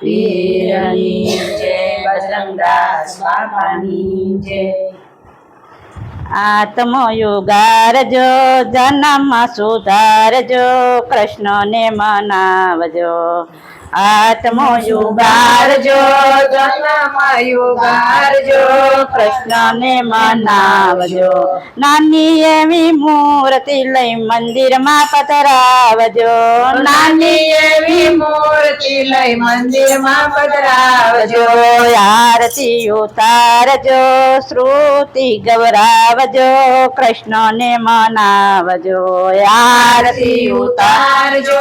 પીરની જય બજરંગદાસ બાપાની જય. આત્મયુગારજો જન્મ સુધારજો કૃષ્ણને મનાવજો. આત્મયુગારજો જન્મ યુગારજો કૃષ્ણને મનાવજો. નાની એવી મૂર્તિ લઈ મંદિરમાં પધરાવજો. નાની એવી મૂર્તિ લઈ મંદિરમાં પધરાવજો. આરતી ઉતારજો, શ્રુતિ ગૌરાવજો, કૃષ્ણને મનાવજો. આરતી ઉતારજો,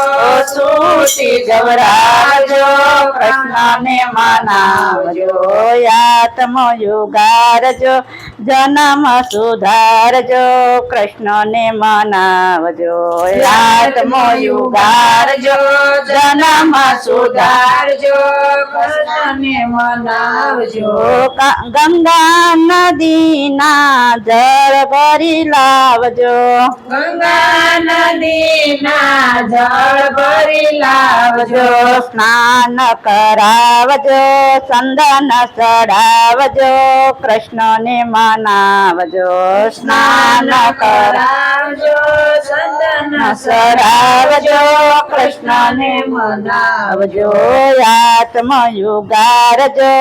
શ્રુતિ ગૌરાવજો કૃષ્ણને મનાવજો આત્મ યુગારજો જન્મ સુધારજો કૃષ્ણને મનાવજો આત્મ યુગારજો જન્મ સુધારજો કૃષ્ણને મનાવજો. ગંગા નદીના જળ ભરી લાવજો. ગંગા નદીના જળ ભરી લાવજો. સ્નાન કરાવજો ચંદન ચડાવજો કૃષ્ણને મનાવજો. સ્નાન કરાવજો ચંદન સરાવજો કૃષ્ણને મનાવજો. આત્મ યુગારજો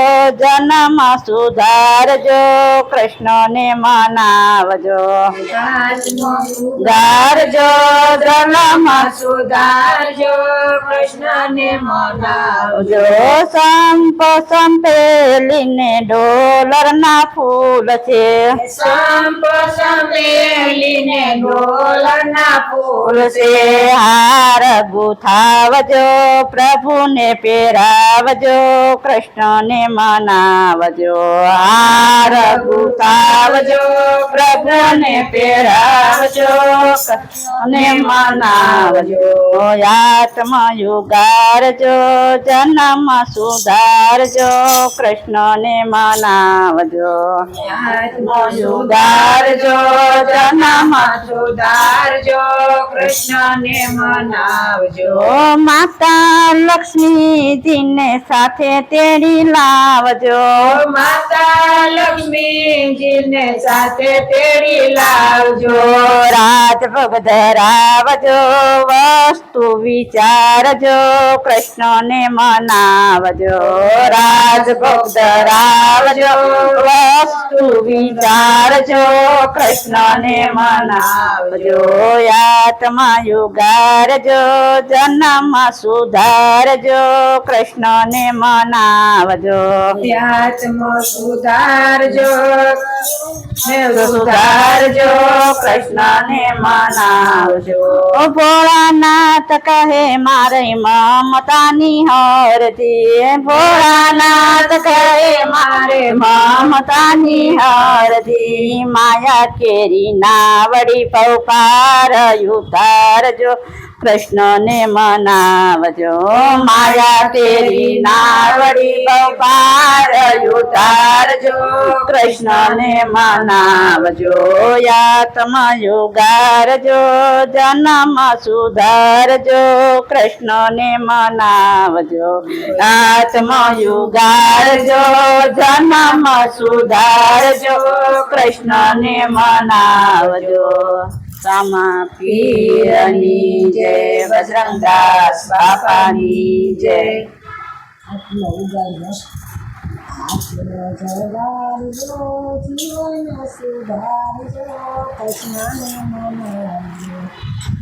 જન્મ સુધારજો કૃષ્ણને મનાવજો. ગારજો જન્મ સુધારજો. કૃષ્ણને મનાવજો સંપ સંપેલીને ડોલરના ફૂલ છે. સંપ સંપેલીને ડોલના ફૂલ ફૂલ છે. હાર ગુથાવજો પ્રભુને પહેરાવજો કૃષ્ણને મનાવજો. હાર ગુથાવજો પ્રભુને પહેરાવજો અને મનાવજો. આત્મ યુગારજો જન્મ સુધારજો કૃષ્ણને મનાવજો. યુગારજો જન્મ સુધારજો કૃષ્ણને મનાવજો. માતા લક્ષ્મીજીને સાથે તેડી લાવજો. માતા લક્ષ્મીજીને સાથે તેડી લાવજો. રાજભોગ ધરાવજો વસ્તુ વિચારજો કૃષ્ણને મનાવજો રાજભોગ ધરાવજો વસ્તુ વિચારજો કૃષ્ણને મનાવજો આત્મા યુગારજો જન્મ સુધારજો કૃષ્ણને મનાવજો. આત્મા સુધારજો સુધારજો કૃષ્ણને મનાવજો ઓ ભોળાનાથ કહે મારે મમતાની હરતી ભોળાનાથ કહે મારે મમતાની હરતી માયા કેરી નાવડી પૌકાર ઉતારજો કૃષ્ણને મનાવજો માયા તેરી નાવડી પૌકાર ઉતારજો કૃષ્ણને મનાવજો આત્મ યુગારજો જન્મ સુધારજો કૃષ્ણને મનાવજો આત્મ યુગારજો જન્મ સુધારજો, કૃષ્ણને મનાવજો. સામા પીરની જય, બજરંગદાસ બાપાની જય. જીવન સુધારજો, કૃષ્ણને મનાવજો.